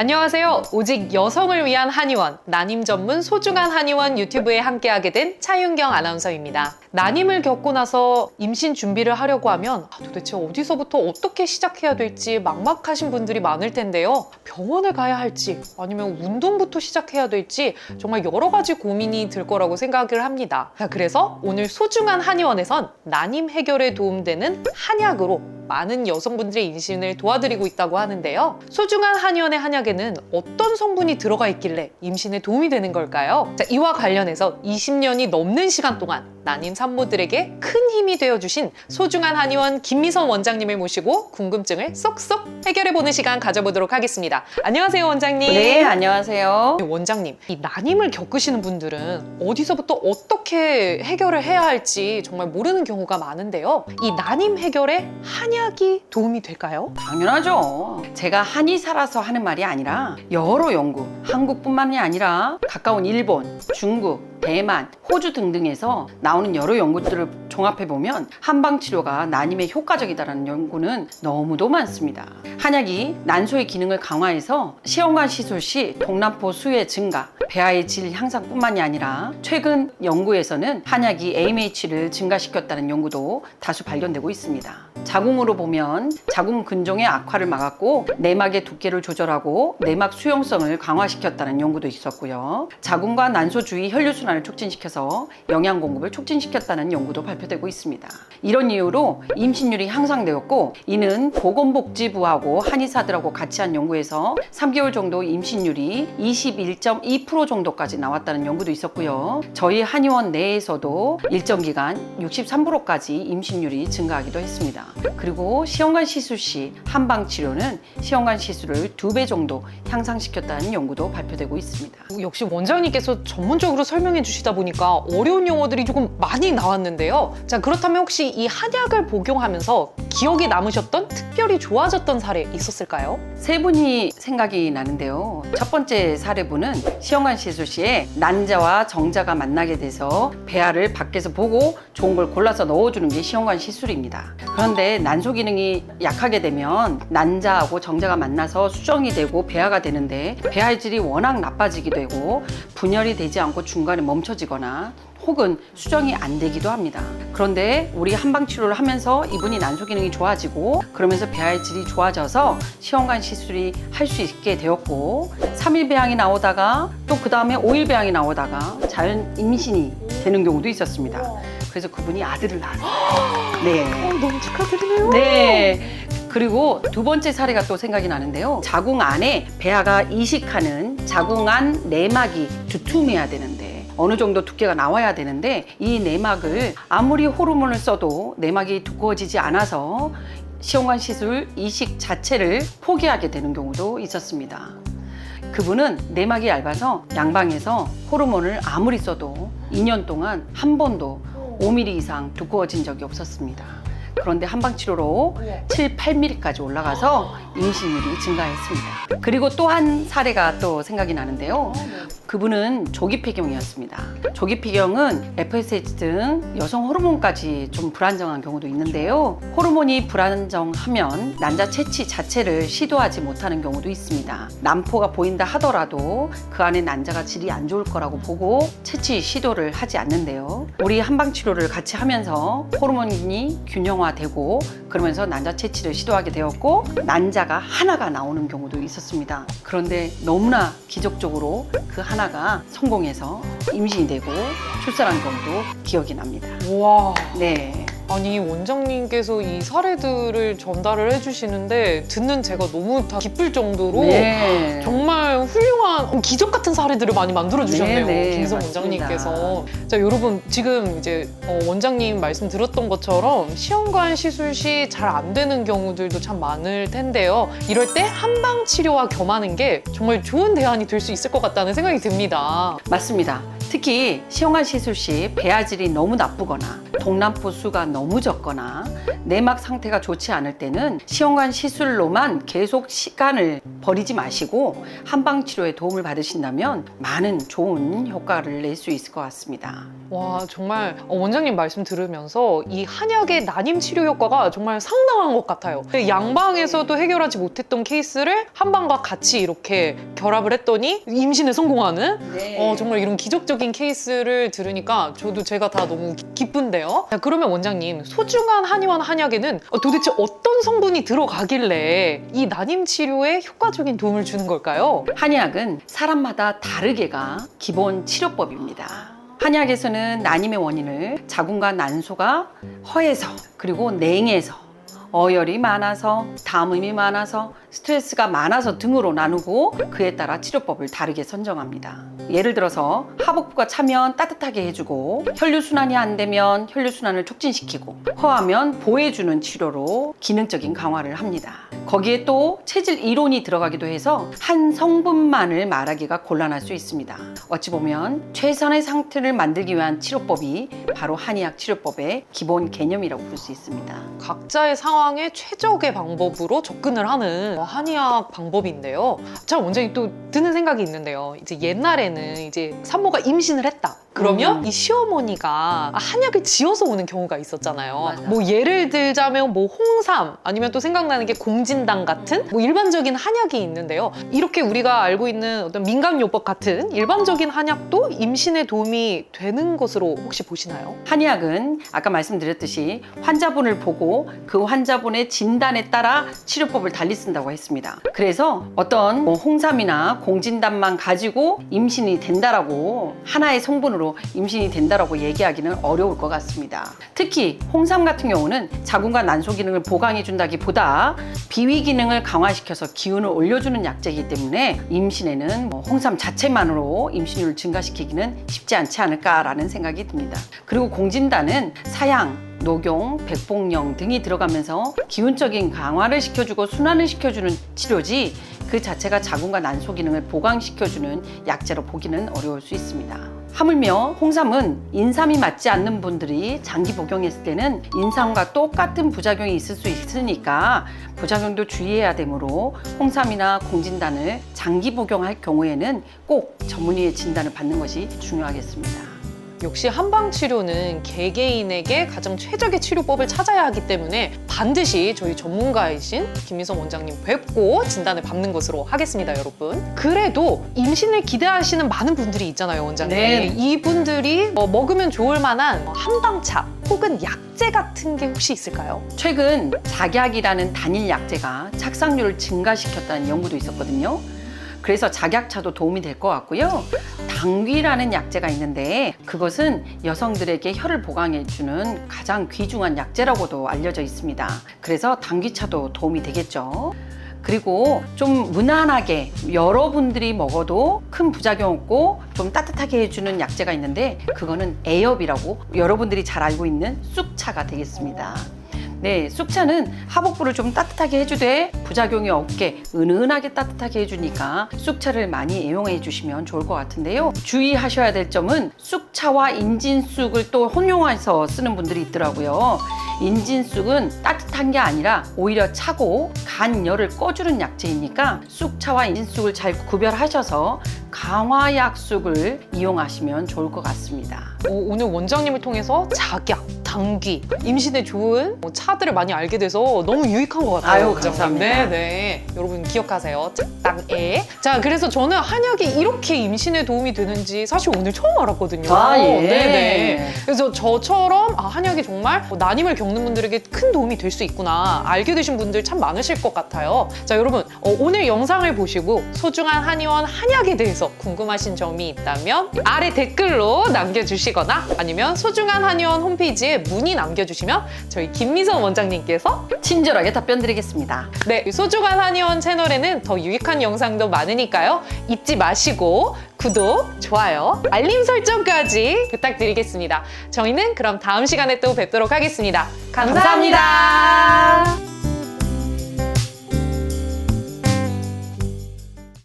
안녕하세요. 오직 여성을 위한 한의원, 난임 전문 소중한 한의원 유튜브에 함께하게 된 차윤경 아나운서입니다. 난임을 겪고 나서 임신 준비를 하려고 하면 아, 도대체 어디서부터 어떻게 시작해야 될지 막막하신 분들이 많을 텐데요. 병원을 가야 할지 아니면 운동부터 시작해야 될지 정말 여러 가지 고민이 들 거라고 생각을 합니다. 자, 그래서 오늘 소중한 한의원에선 난임 해결에 도움되는 한약으로 많은 여성분들의 임신을 도와드리고 있다고 하는데요. 소중한 한의원의 한약에 는 어떤 성분이 들어가 있길래 임신에 도움이 되는 걸까요? 자, 이와 관련해서 20년이 넘는 시간 동안 난임 산모들에게 큰 힘이 되어주신 소중한 한의원 김미선 원장님을 모시고 궁금증을 쏙쏙 해결해보는 시간 가져보도록 하겠습니다. 안녕하세요, 원장님. 네, 안녕하세요. 원장님, 이 난임을 겪으시는 분들은 어디서부터 어떻게 해결을 해야 할지 정말 모르는 경우가 많은데요. 이 난임 해결에 한약이 도움이 될까요? 당연하죠. 제가 한의사라서 하는 말이 아니라 여러 연구, 한국뿐만이 아니라 가까운 일본, 중국, 대만, 호주 등등에서 나오는 여러 연구들을 종합해 보면 한방 치료가 난임에 효과적이다라는 연구는 너무도 많습니다. 한약이 난소의 기능을 강화해서 시험관 시술 시 동남포 수의 증가, 배아의 질 향상뿐만이 아니라 최근 연구에서는 한약이 AMH를 증가시켰다는 연구도 다수 발견되고 있습니다. 자궁으로 보면 자궁 근종의 악화를 막았고 내막의 두께를 조절하고 내막 수용성을 강화시켰다는 연구도 있었고요. 자궁과 난소 주위 혈류 순환을 촉진시켜서 영양 공급을 촉진시켰다는 연구도 발표되고 있습니다. 이런 이유로 임신율이 향상되었고 이는 보건복지부하고 한의사들하고 같이 한 연구에서 3개월 정도 임신율이 21.2% 정도까지 나왔다는 연구도 있었고요. 저희 한의원 내에서도 일정 기간 63%까지 임신율이 증가하기도 했습니다. 그리고 시험관 시술 시 한방 치료는 시험관 시술을 두 배 정도 향상시켰다는 연구도 발표되고 있습니다. 역시 원장님께서 전문적으로 설명해 주시다 보니까 어려운 용어들이 조금 많이 나왔는데요. 자, 그렇다면 혹시 이 한약을 복용하면서 기억에 남으셨던 특별 히 좋아졌던 사례 있었을까요? 세 분이 생각이 나는데요. 첫 번째 사례분은 시험관 시술 시에 난자와 정자가 만나게 돼서 배아를 밖에서 보고 좋은 걸 골라서 넣어주는 게 시험관 시술입니다. 그런데 난소 기능이 약하게 되면 난자하고 정자가 만나서 수정이 되고 배아가 되는데 배아의 질이 워낙 나빠지기도 되고 분열이 되지 않고 중간에 멈춰지거나 혹은 수정이 안 되기도 합니다. 그런데 우리 한방 치료를 하면서 이분이 난소 기능이 좋아지고 그러면서 배아의 질이 좋아져서 시험관 시술이 할 수 있게 되었고 3일 배양이 나오다가 또 그 다음에 5일 배양이 나오다가 자연 임신이 되는 경우도 있었습니다. 그래서 그분이 아들을 낳았어요. 네. 어, 너무 축하드리네요. 네. 그리고 두 번째 사례가 또 생각이 나는데요. 자궁 안에 배아가 이식하는 자궁 안 내막이 두툼해야 되는데 어느 정도 두께가 나와야 되는데 이 내막을 아무리 호르몬을 써도 내막이 두꺼워지지 않아서 시험관 시술 이식 자체를 포기하게 되는 경우도 있었습니다. 그분은 내막이 얇아서 양방에서 호르몬을 아무리 써도 2년 동안 한 번도 5mm 이상 두꺼워진 적이 없었습니다. 그런데 한방 치료로 7, 8mm까지 올라가서 임신율이 증가했습니다. 그리고 또 한 사례가 또 생각이 나는데요. 그분은 조기 폐경이었습니다. 조기 폐경은 FSH 등 여성 호르몬까지 좀 불안정한 경우도 있는데요. 호르몬이 불안정하면 난자 채취 자체를 시도하지 못하는 경우도 있습니다. 난포가 보인다 하더라도 그 안에 난자가 질이 안 좋을 거라고 보고 채취 시도를 하지 않는데요. 우리 한방 치료를 같이 하면서 호르몬이 균형화되고 그러면서 난자 채취를 시도하게 되었고 난자 가 하나가 나오는 경우도 있었습니다. 그런데 너무나 기적적으로 그 하나가 성공해서 임신이 되고 출산한 경우도 기억이 납니다. 와. 네. 아니 원장님께서 이 사례들을 전달을 해주시는데 듣는 제가 너무 다 기쁠 정도로 네. 정말 훌륭한 기적 같은 사례들을 많이 만들어 주셨네요. 네, 네, 맞습니다. 원장님께서. 자 여러분 지금 이제 어, 원장님 말씀 들었던 것처럼 시험관 시술 시 잘 안 되는 경우들도 참 많을 텐데요. 이럴 때 한방 치료와 겸하는 게 정말 좋은 대안이 될 수 있을 것 같다는 생각이 듭니다. 맞습니다. 특히 시험관 시술 시 배아질이 너무 나쁘거나 동남포 수가 너무 적거나 내막 상태가 좋지 않을 때는 시험관 시술로만 계속 시간을 버리지 마시고 한방 치료에 도움을 받으신다면 많은 좋은 효과를 낼 수 있을 것 같습니다. 와 정말 어, 원장님 말씀 들으면서 이 한약의 난임 치료 효과가 정말 상당한 것 같아요. 양방에서도 해결하지 못했던 케이스를 한방과 같이 이렇게 결합을 했더니 임신에 성공하는 어, 정말 이런 기적적인 케이스를 들으니까 저도 제가 다 너무 기- 기쁜데요. 자, 그러면 원장님 소중한 한의원 한약에는 어, 도대체 어떤 성분이 들어가길래 이 난임 치료에 효과 적인 도움을 주는 걸까요? 한의학은 사람마다 다르게가 기본 치료법입니다. 한의학에서는 난임의 원인을 자궁과 난소가 허해서 그리고 냉해서 어열이 많아서 담음이 많아서 스트레스가 많아서 등으로 나누고 그에 따라 치료법을 다르게 선정합니다. 예를 들어서 하복부가 차면 따뜻하게 해주고 혈류순환이 안 되면 혈류순환을 촉진시키고 허하면 보해주는 치료로 기능적인 강화를 합니다. 거기에 또 체질 이론이 들어가기도 해서 한 성분만을 말하기가 곤란할 수 있습니다. 어찌 보면 최선의 상태를 만들기 위한 치료법이 바로 한의학 치료법의 기본 개념이라고 볼 수 있습니다. 각자의 상황 에 최적의 방법으로 접근을 하는 한의학 방법인데요. 자, 원장님 또 드는 생각이 있는데요. 이제 옛날에는 이제 산모가 임신을 했다. 그러면 음. 이 시어머니가 한약을 지어서 오는 경우가 있었잖아요. 맞아. 뭐 예를 들자면 뭐 홍삼 아니면 또 생각나는 게 공진당 같은 뭐 일반적인 한약이 있는데요. 이렇게 우리가 알고 있는 어떤 민간요법 같은 일반적인 한약도 임신에 도움이 되는 것으로 혹시 보시나요? 한의학은 아까 말씀드렸듯이 환자분을 보고 그 환자 분의 진단에 따라 치료법을 달리 쓴다고 했습니다. 그래서 어떤 뭐 홍삼이나 공진단만 가지고 임신이 된다라고 하나의 성분으로 임신이 된다라고 얘기하기는 어려울 것 같습니다. 특히 홍삼 같은 경우는 자궁과 난소 기능을 보강해 준다기보다 비위 기능을 강화시켜서 기운을 올려주는 약재이기 때문에 임신에는 뭐 홍삼 자체만으로 임신율을 증가시키기는 쉽지 않지 않을까라는 생각이 듭니다. 그리고 공진단은 사양, 녹용, 백복령 등이 들어가면서 기운적인 강화를 시켜주고 순환을 시켜주는 치료지 그 자체가 자궁과 난소 기능을 보강시켜주는 약재로 보기는 어려울 수 있습니다. 하물며 홍삼은 인삼이 맞지 않는 분들이 장기 복용했을 때는 인삼과 똑같은 부작용이 있을 수 있으니까 부작용도 주의해야 되므로 홍삼이나 공진단을 장기 복용할 경우에는 꼭 전문의의 진단을 받는 것이 중요하겠습니다. 역시 한방 치료는 개개인에게 가장 최적의 치료법을 찾아야 하기 때문에 반드시 저희 전문가이신 김미성 원장님 뵙고 진단을 받는 것으로 하겠습니다, 여러분. 그래도 임신을 기대하시는 많은 분들이 있잖아요, 원장님. 네. 이분들이 어, 먹으면 좋을 만한 한방차 혹은 약재 같은 게 혹시 있을까요? 최근 작약이라는 단일 약재가 착상률을 증가시켰다는 연구도 있었거든요. 그래서 작약차도 도움이 될 것 같고요. 당귀라는 약재가 있는데 그것은 여성들에게 혈을 보강해주는 가장 귀중한 약재라고도 알려져 있습니다. 그래서 당귀차도 도움이 되겠죠. 그리고 좀 무난하게 여러분들이 먹어도 큰 부작용 없고 좀 따뜻하게 해주는 약재가 있는데 그거는 애엽이라고 여러분들이 잘 알고 있는 쑥차가 되겠습니다. 네, 쑥차는 하복부를 좀 따뜻하게 해주되 부작용이 없게 은은하게 따뜻하게 해주니까 쑥차를 많이 애용해 주시면 좋을 것 같은데요. 주의하셔야 될 점은 쑥차와 인진쑥을 또 혼용해서 쓰는 분들이 있더라고요. 인진쑥은 따뜻한 게 아니라 오히려 차고 간열을 꺼주는 약재이니까 쑥차와 인진쑥을 잘 구별하셔서 강화약쑥을 이용하시면 좋을 것 같습니다. 어, 오늘 원장님을 통해서 작약, 당귀, 임신에 좋은 뭐 차들을 많이 알게 돼서 너무 유익한 것 같아요. 아유. 감사합니다. 네, 네. 여러분 기억하세요. 작당에. 자, 그래서 저는 한약이 이렇게 임신에 도움이 되는지 사실 오늘 처음 알았거든요. 아, 예. 네, 네. 그래서 저처럼 아, 한약이 정말 뭐 난임을 겪는 분들에게 큰 도움이 될 수 있구나 알게 되신 분들 참 많으실 것 같아요. 자, 여러분 어, 오늘 영상을 보시고 소중한 한의원 한약에 대해서 궁금하신 점이 있다면 아래 댓글로 남겨주시거나 아니면 소중한 한의원 홈페이지에 문의 남겨주시면 저희 김미선 원장님께서 친절하게 답변 드리겠습니다. 네, 소중한 한의원 채널에는 더 유익한 영상도 많으니까요. 잊지 마시고 구독, 좋아요, 알림 설정까지 부탁드리겠습니다. 저희는 그럼 다음 시간에 또 뵙도록 하겠습니다 감사합니다. 감사합니다.